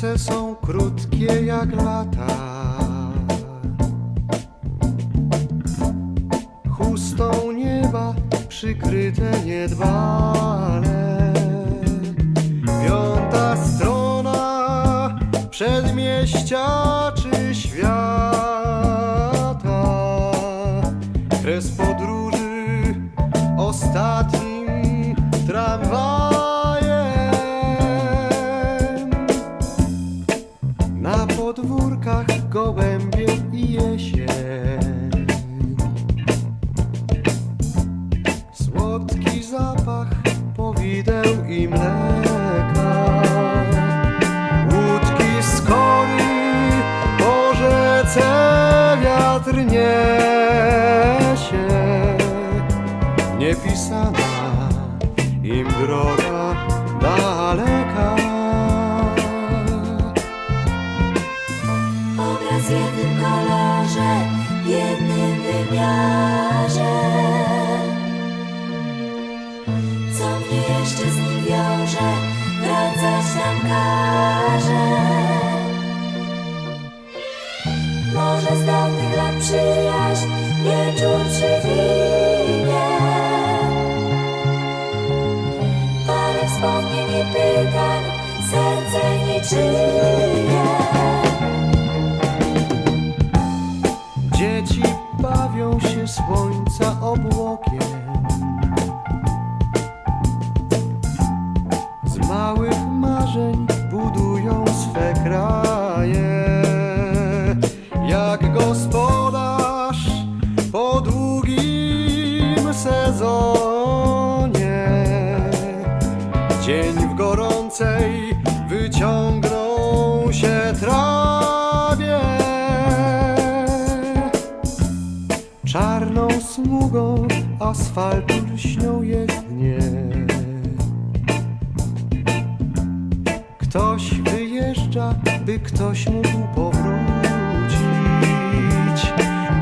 że są krótkie jak lata. Chustą nieba przykryte niedbale. Piąta strona przedmieścia czy świata. Kres podróży ostatnim tramwajem. Podwórkach gołębie i jesień. Słodki zapach powideł i mleka. Łódki z kory po rzece wiatr niesie. Niepisana im droga Obraz w jednym kolorze, w jednym wymiarze. Co mnie jeszcze z nim wiąże, wracać nam każe. Może z dawnych lat przyjaźń, wieczór przy winie. Parę wspomnień i pytań, serce niczyje. Dzieci bawią się słońca obłokiem. Z małych marzeń asfaltu lśnią jezdnie. Ktoś wyjeżdża, by ktoś mógł powrócić.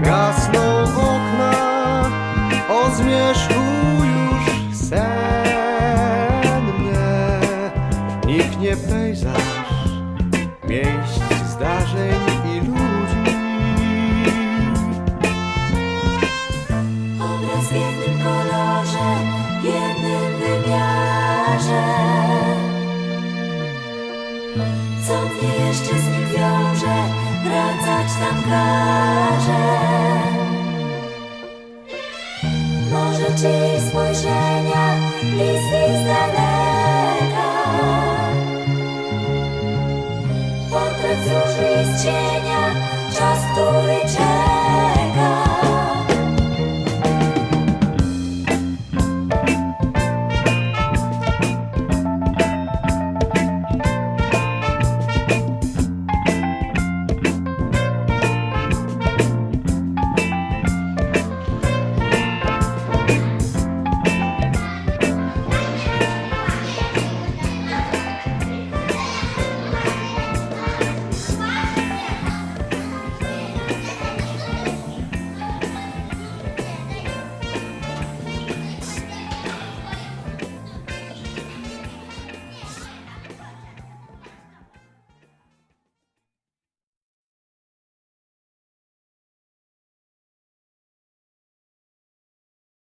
Gasną wymiarze. Co mnie jeszcze z nim wiąże, wracać tam każe. Może czyjeś spojrzenia, listy z daleka. Portret z róży i z cieni.